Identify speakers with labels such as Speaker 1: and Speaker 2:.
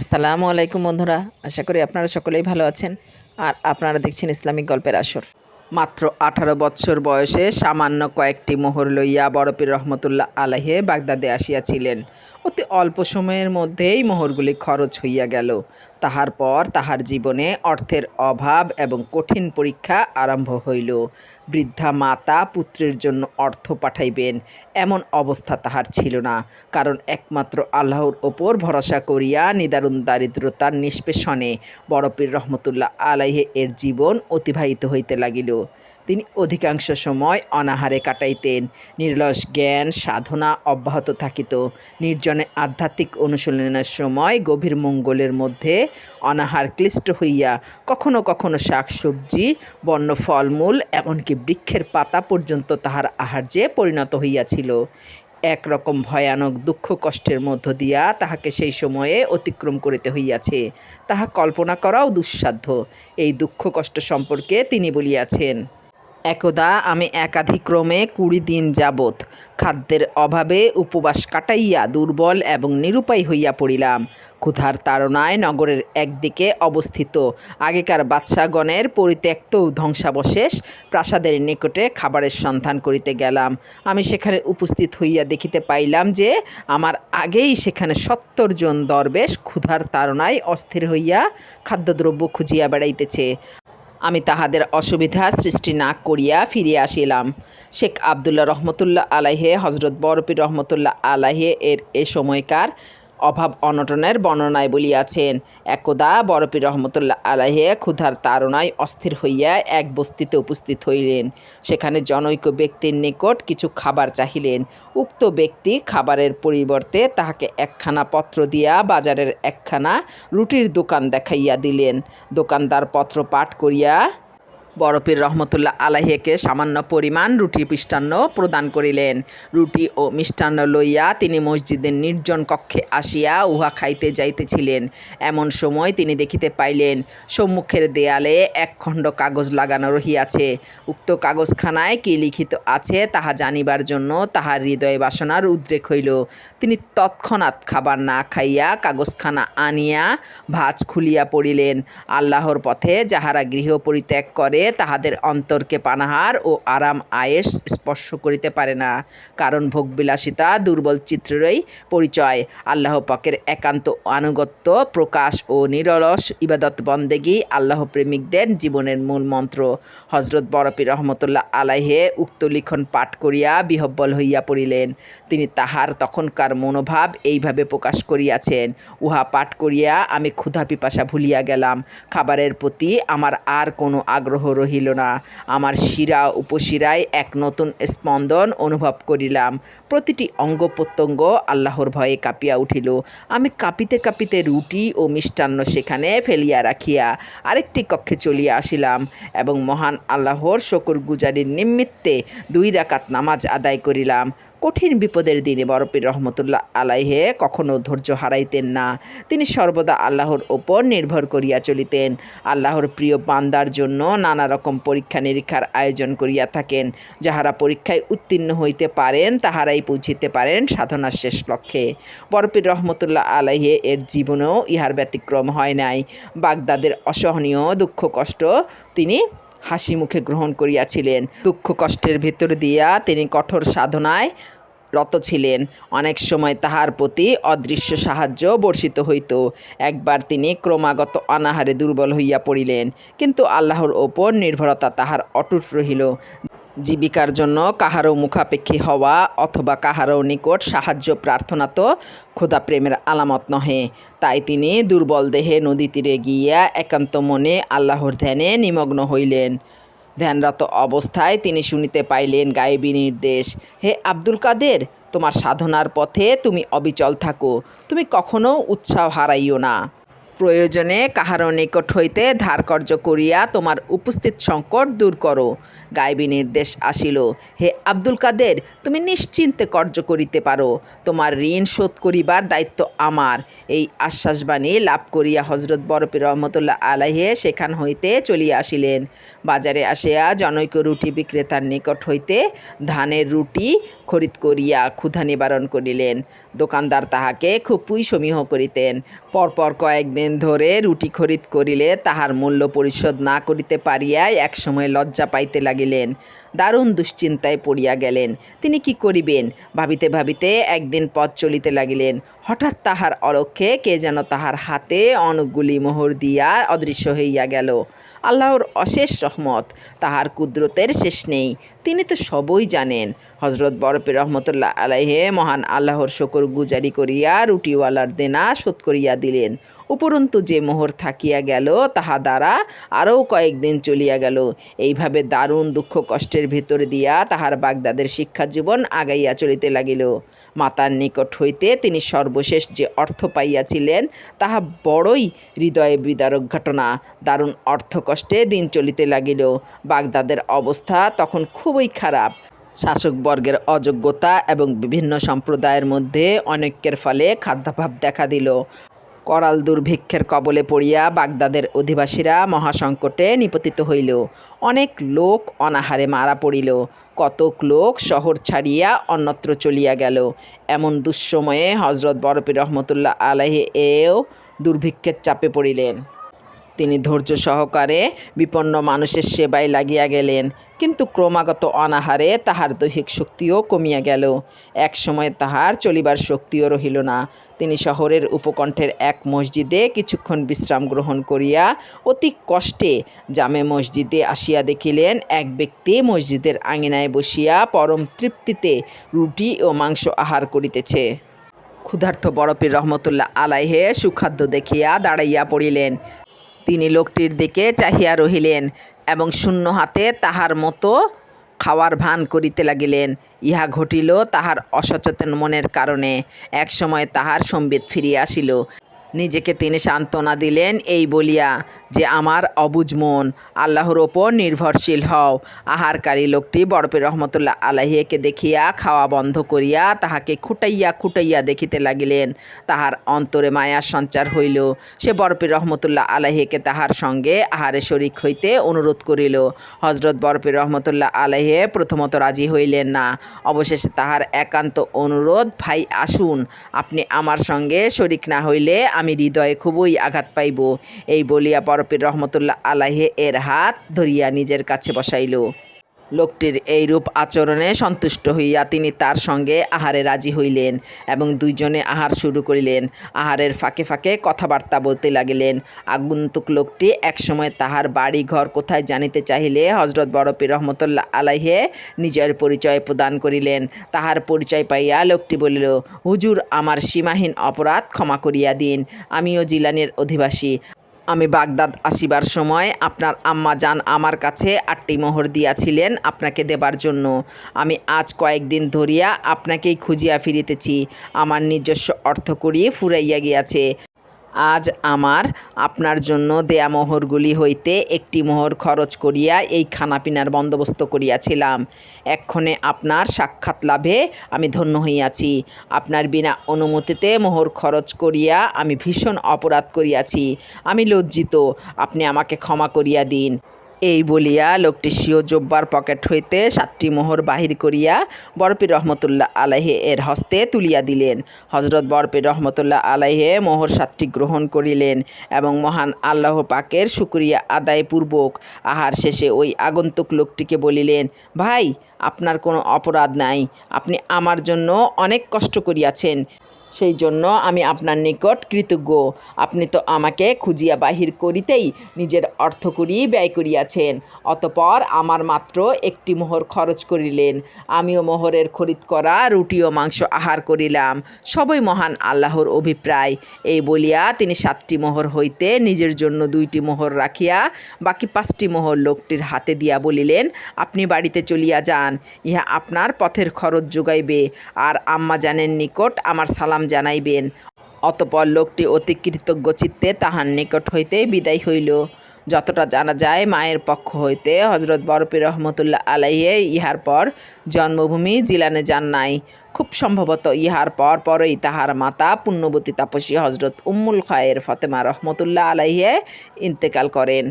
Speaker 1: আসসালামু আলাইকুম বন্ধুরা, আশা করি আপনারা সকলেই ভালো আছেন। আর আপনারা দেখছেন ইসলামিক গল্পের আসর। মাত্র আঠারো বৎসর বয়সে সামান্য কয়েকটি মোহর লইয়া বড়পির রহমতুল্লাহ আলাহে বাগদাদে আসিয়াছিলেন। অতি অল্প সময়ের মধ্যেই মোহরগুলি খরচ হইয়া গেল। তাহার পর তাহার জীবনে অর্থের অভাব এবং কঠিন পরীক্ষা আরম্ভ হইল। বৃদ্ধা মাতা পুত্রের জন্য অর্থ পাঠাইবেন এমন অবস্থা তাহার ছিল না, কারণ একমাত্র আল্লাহর ওপর ভরসা করিয়া নিদারুণ দারিদ্রতার নিষ্পেষণে বড়পীর রহমতুল্লাহ আলাইহে এর জীবন অতিবাহিত হইতে লাগিল। তিনি অধিকাংশ সময় অনাহারে কাটাইতেন। নির্লস জ্ঞান, সাধনা অব্যাহত থাকিত। নির্জনে আধ্যাত্মিক অনুশীলনের সময় গভীর মঙ্গলের মধ্যে অনাহার ক্লিষ্ট হইয়া কখনো কখনো শাকসবজি, বন্য ফলমূল, এমনকি বৃক্ষের পাতা পর্যন্ত তাহার আহার্যে পরিণত হইয়াছিল। একরকম ভয়ানক দুঃখ কষ্টের মধ্য দিয়া তাহাকে সেই সময়ে অতিক্রম করিতে হইয়াছে। তাহা কল্পনা করাও দুঃসাধ্য। এই দুঃখ কষ্ট সম্পর্কে তিনি বলিয়াছেন একদা আমি একাধিক্রমে কুড়ি দিন যাবৎ খাদ্যের অভাবে উপবাস কাটাইয়া দুর্বল এবং নিরুপায় হইয়া পড়িলাম। ক্ষুধার তাড়নায় নগরের একদিকে অবস্থিত আগেকার বাদশাগণের পরিত্যক্ত ধ্বংসাবশেষ প্রাসাদের নিকটে খাবারের সন্ধান করিতে গেলাম। আমি সেখানে উপস্থিত হইয়া দেখিতে পাইলাম যে আমার আগেই সেখানে সত্তর জন দরবেশ ক্ষুধার তাড়নায় অস্থির হইয়া খাদ্যদ্রব্য খুঁজিয়া বেড়াইতেছে। আমি তাহাদের অসুবিধা সৃষ্টি না করিয়া ফিরিয়া আসিলাম। শেখ আবদুল্লাহ রহমতুল্লাহ আলাহে হজরত বরফির রহমতুল্লাহ আলাহে এর এ সময়কার অভাব অনটনের বর্ণনায় বলিয়াছেন। একদা বরফির রহমতুল্লাহ আলাহে ক্ষুধার তাড়নায় অস্থির হইয়া এক বস্তিতে উপস্থিত হইলেন। সেখানে জনৈক ব্যক্তির নিকট কিছু খাবার চাহিলেন। উক্ত ব্যক্তি খাবারের পরিবর্তে তাহাকে একখানা পত্র দিয়া বাজারের একখানা রুটির দোকান দেখাইয়া দিলেন। দোকানদার পত্র পাঠ করিয়া বরফির রহমতুল্লাহ আলাহিকে সামান্য পরিমাণ রুটি মিষ্টান্ন প্রদান করিলেন। রুটি ও মিষ্টান্ন লইয়া তিনি মসজিদের নির্জন কক্ষে আসিয়া উহা খাইতে যাইতেছিলেন। এমন সময় তিনি দেখিতে পাইলেন, সম্মুখের দেয়ালে এক খণ্ড কাগজ লাগানো রহিয়াছে। উক্ত কাগজখানায় কি লিখিত আছে তাহা জানিবার জন্য তাহার হৃদয় বাসনার উদ্রেক হইল। তিনি তৎক্ষণাৎ খাবার না খাইয়া কাগজখানা আনিয়া ভাজ খুলিয়া পড়িলেন। আল্লাহর পথে যাহারা গৃহ পরিত্যাগ করে তাহাদের অন্তরকে পানাহার ও আরাম আয়েস স্পর্শ করিতে পারে না। কারণ ভোগবিলাসিতা, দুর্বল চিত্রেরই পরিচয়। আল্লাহ পাকের একান্ত আনুগত্য, প্রকাশ ও নিরলস ইবাদত বন্দেগী আল্লাহ প্রেমিকদের জীবনের মূল মন্ত্র। হজরত বরফি রহমতুল্লাহ আলাইহে উক্ত লিখন পাঠ করিয়া বিহব্বল হইয়া পড়িলেন। তিনি তাহার তখনকার মনোভাব এইভাবে প্রকাশ করিয়াছেন, উহা পাঠ করিয়া আমি ক্ষুধা পিপাসা ভুলিয়া গেলাম। খাবারের প্রতি আমার আর কোনো আগ্রহ রহিল না। আমার শিরা উপশিরায় এক নতুন স্পন্দন অনুভব করিলাম। প্রতিটি অঙ্গ প্রত্যঙ্গ আল্লাহর ভয়ে কাঁপিয়া উঠিল। আমি কাঁপিতে কাঁপিতে রুটি ও মিষ্টান্ন সেখানে ফেলিয়া রাখিয়া আরেকটি কক্ষে চলিয়া আসিলাম এবং মহান আল্লাহর শকর গুজারির নিমিত্তে দুই রাকাত নামাজ আদায় করিলাম। কঠিন বিপদের দিনে বরফির রহমতুল্লাহ আলাইহে কখনো ধৈর্য হারাইতেন না। তিনি সর্বদা আল্লাহর ওপর নির্ভর করিয়া চলিতেন। আল্লাহর প্রিয় বান্দার জন্য নানা রকম পরীক্ষা নিরীক্ষার আয়োজন করিয়া থাকেন। যাহারা পরীক্ষায় উত্তীর্ণ হইতে পারেন, তাহারাই পৌঁছিতে পারেন সাধনার শেষ লক্ষ্যে। বরফির রহমতুল্লাহ আলাইহে এর জীবনেও ইহার ব্যতিক্রম হয় নাই। বাগদাদের অসহনীয় দুঃখ কষ্ট তিনি হাসি মুখে গ্রহণ করিয়াছিলেন। দুঃখ কষ্টের ভিতর দিয়া তিনি কঠোর সাধনায় রত ছিলেন। অনেক সময় তাহার প্রতি অদৃশ্য সাহায্য বর্ষিত হইত। একবার তিনি ক্রমাগত অনাহারে দুর্বল হইয়া পড়িলেন, কিন্তু আল্লাহর ওপর নির্ভরতা তাহার অটুট রহিল। জীবিকার জন্য কাহারও মুখাপেক্ষী হওয়া অথবা কাহারও নিকট সাহায্য প্রার্থনা তো ক্ষুধা প্রেমের আলামত নহে। তাই তিনি দুর্বল দেহে নদী তীরে গিয়া একান্ত মনে আল্লাহর ধ্যানে নিমগ্ন হইলেন। ধ্যানরত অবস্থায় তিনি শুনিতে পাইলেন গায়েবী নির্দেশ, হে আব্দুল কাদের, তোমার সাধনার পথে তুমি অবিচল থাকো, তুমি কখনো উৎসাহ হারাইও না। প্রয়োজনে কাহারও নিকট হইতে ধার কর্য করিয়া তোমার উপস্থিত সংকট দূর করো। গাইবী নির্দেশ আসিল, হে আব্দুল কাদের, তুমি নিশ্চিন্তে কর্য করিতে পারো। তোমার ঋণ শোধ করিবার দায়িত্ব আমার। এই আশ্বাসবাণী লাভ করিয়া হজরত বরফি রহমতুল্লাহ আলাহে সেখান হইতে চলিয়া আসিলেন। বাজারে আসিয়া জনৈক রুটি বিক্রেতার নিকট হইতে ধানের রুটি খরিদ করিয়া ক্ষুধা নিবারণ করিলেন। দোকানদার তাহাকে খুব খুবই সমীহ করিতেন। পরপর কয়েকদিন ধরে রুটি খরিদ করিলে তাহার মূল্য পরিশোধ না করিতে পারিয়াই একসময় লজ্জা পাইতে লাগিলেন। দারুণ দুশ্চিন্তায় পড়িয়া গেলেন। তিনি কি করিবেন? ভাবিতে ভাবিতে একদিন পথ চলিতে লাগিলেন। হঠাৎ তাহার অলক্ষে কে যেন তাহার হাতে অনেকগুলি মোহর দিয়া অদৃশ্য হইয়া গেল। আল্লাহর অশেষ রহমত, তাহার কুদরতের শেষ নেই। তিনি তো সবই জানেন। হজরত বরফে রহমতুল্লাহ আলাইহে মহান আল্লাহর শকর গুজারি করিয়া রুটিওয়ালার দেনা শোধ করিয়া দিলেন। উপরন্তু যে মোহর থাকিয়া গেল, তাহা দ্বারা আরও কয়েকদিন চলিয়া গেল। এইভাবে দারুণ দুঃখ কষ্টের ভিতর দিয়া তাহার বাগদাদের শিক্ষা জীবন আগাইয়া চলিতে লাগিল। মাতার নিকট হইতে তিনি সর্বশেষ যে অর্থ পাইয়াছিলেন, তাহা বড়ই হৃদয়ে বিদারক ঘটনা। দারুণ অর্থ কষ্টে দিন চলিতে লাগিল। বাগদাদের অবস্থা তখন খুবই খারাপ। শাসকবর্গের অযোগ্যতা এবং বিভিন্ন সম্প্রদায়ের মধ্যে অনৈক্যের ফলে খাদ্যাভাব দেখা দিল। করাল দুর্ভিক্ষের কবলে পড়িয়া বাগদাদের অধিবাসীরা মহাসংকটে নিপতিত হইল। অনেক লোক অনাহারে মারা পড়িল। কতক লোক শহর ছাড়িয়া অন্যত্র চলিয়া গেল। এমন দুঃসময়ে হজরত বরফি রহমতুল্লাহ আলাহি এও দুর্ভিক্ষের চাপে পড়িলেন। তিনি ধৈর্য সহকারে বিপন্ন মানুষের সেবায় লাগিয়া গেলেন। কিন্তু ক্রমাগত অনাহারে তাহার দৈহিক শক্তিও কমিয়া গেল। এক সময় তাহার চলিবার শক্তিও রহিল না। তিনি শহরের উপকণ্ঠের এক মসজিদে কিছুক্ষণ বিশ্রাম গ্রহণ করিয়া অতি কষ্টে জামে মসজিদে আসিয়া দেখিলেন, এক ব্যক্তি মসজিদের আঙিনায় বসিয়া পরম তৃপ্তিতে রুটি ও মাংস আহার করিতেছে। ক্ষুধার্ত বরফির রহমতুল্লাহ আলাইহে সুখাদ্য দেখিয়া দাঁড়াইয়া পড়িলেন। তিনি লোকটির দিকে চাহিয়া রহিলেন এবং শূন্য হাতে তাহার মতো খাওয়ার ভান করিতে লাগিলেন। ইহা ঘটিল তাহার অসচেতন মনের কারণে। একসময় তাহার সম্বিত ফিরিয়া আসিল। নিজেকে তিনি সান্ত্বনা দিলেন এই বলিয়া যে আমার অবুজ মন, আল্লাহর ওপর নির্ভরশীল হও। আহারকারী লোকটি বরফে রহমতুল্লাহ আলাহিয়াকে দেখিয়া খাওয়া বন্ধ করিয়া তাহাকে খুটাইয়া খুটাইয়া দেখিতে লাগিলেন। তাহার অন্তরে মায়ার সঞ্চার হইল। সে বরফে রহমতুল্লাহ আলাহিকে তাহার সঙ্গে আহারে শরিক হইতে অনুরোধ করিল। হজরত বরফে রহমতুল্লাহ আলাহে প্রথমত রাজি হইলেন না। অবশেষে তাহার একান্ত অনুরোধ, ভাই, আসুন। আপনি আমার সঙ্গে শরিক না হইলে হৃদয়ে খুবই আঘাত পাইব। এই বলিয়া বরফির রহমতুল্লাহ আলাহে এর হাত ধরিয়া নিজের কাছে বসাইল। লোকটির এই রূপ আচরণে সন্তুষ্ট হইয়া তিনি তার সঙ্গে আহারে রাজি হইলেন এবং দুইজনে আহার শুরু করিলেন। আহারের ফাঁকে ফাঁকে কথাবার্তা বলতে লাগিলেন। আগন্তুক লোকটি একসময় তাহার বাড়ি ঘর কোথায় জানিতে চাহিলে হজরত বরফি রহমতুল্লাহ আলাইহে নিজের পরিচয় প্রদান করিলেন। তাহার পরিচয় পাইয়া লোকটি বলিল, হুজুর, আমার সীমাহীন অপরাধ ক্ষমা করিয়া দিন। আমিও জিলানের অধিবাসী। আমি বাগদাদ আসিবার সময় আপনার আম্মা যান আমার কাছে আটটি মোহর দিয়াছিলেন আপনাকে দেবার জন্য। আমি আজ কয়েকদিন ধরিয়া আপনাকেই খুঁজিয়া ফিরিতেছি। আমার নিজস্ব অর্থ করিয়ে ফুরাইয়া গিয়াছে। আজ আমার, আপনার জন্য দেয়া মোহরগুলি হইতে একটি মোহর খরচ করিয়া এই খানাপিনার বন্দোবস্ত করিয়াছিলাম। এক্ষণে আপনার সাক্ষাৎ লাভে আমি ধন্য হইয়াছি। আপনার বিনা অনুমতিতে মোহর খরচ করিয়া আমি ভীষণ অপরাধ করিয়াছি। আমি লজ্জিত, আপনি আমাকে ক্ষমা করিয়া দিন। এই বলিয়া লোকটি স্বীয় জব্বার পকেট হইতে সাতটি মোহর বাহির করিয়া বরফি রহমতুল্লাহ আলাহে এর হস্তে তুলিয়া দিলেন। হজরত বরফি রহমতুল্লাহ আলাহে মোহর সাতটি গ্রহণ করিলেন এবং মহান আল্লাহ পাকের শুক্রিয়া আদায়পূর্বক আহার শেষে ওই আগন্তুক লোকটিকে বলিলেন, ভাই, আপনার কোনো অপরাধ নাই। আপনি আমার জন্য অনেক কষ্ট করিয়াছেন। সেই জন্য আমি আপনার নিকট কৃতজ্ঞ। আপনি তো আমাকে খুঁজিয়া বাহির করিতেই নিজের অর্থ করি ব্যয় করিয়াছেন। অতপর আমার মাত্র একটি মোহর খরচ করিলেন। আমিও মোহরের খরিদ করা, রুটি ও মাংস আহার করিলাম। সবই মহান আল্লাহর অভিপ্রায়। এই বলিয়া তিনি সাতটি মোহর হইতে নিজের জন্য দুইটি মোহর রাখিয়া, বাকি পাঁচটি মোহর লোকটির হাতে দিয়া বলিলেন, আপনি বাড়িতে চলিয়া যান। ইহা আপনার পথের খরচ যোগাইবে। আর আম্মা জানের নিকট আমার সালাম জানাইবেন। অতপর লোকটি অতি কৃতজ্ঞ চিত্তে তাহার নিকট হইতে বিদায় হইল। যতটা জানা যায়, মায়ের পক্ষ হইতে হজরত বরফি রহমতুল্লাহ আলাইহে ইহার পর জন্মভূমি জিলানে যান নাই। খুব সম্ভবত ইহার পর পরই তাহার মাতা পুণ্যবতী তাপসী হজরত উম্মুল খায়ের ফতেমা রহমতুল্লাহ আলাইহে ইন্তেকাল করেন।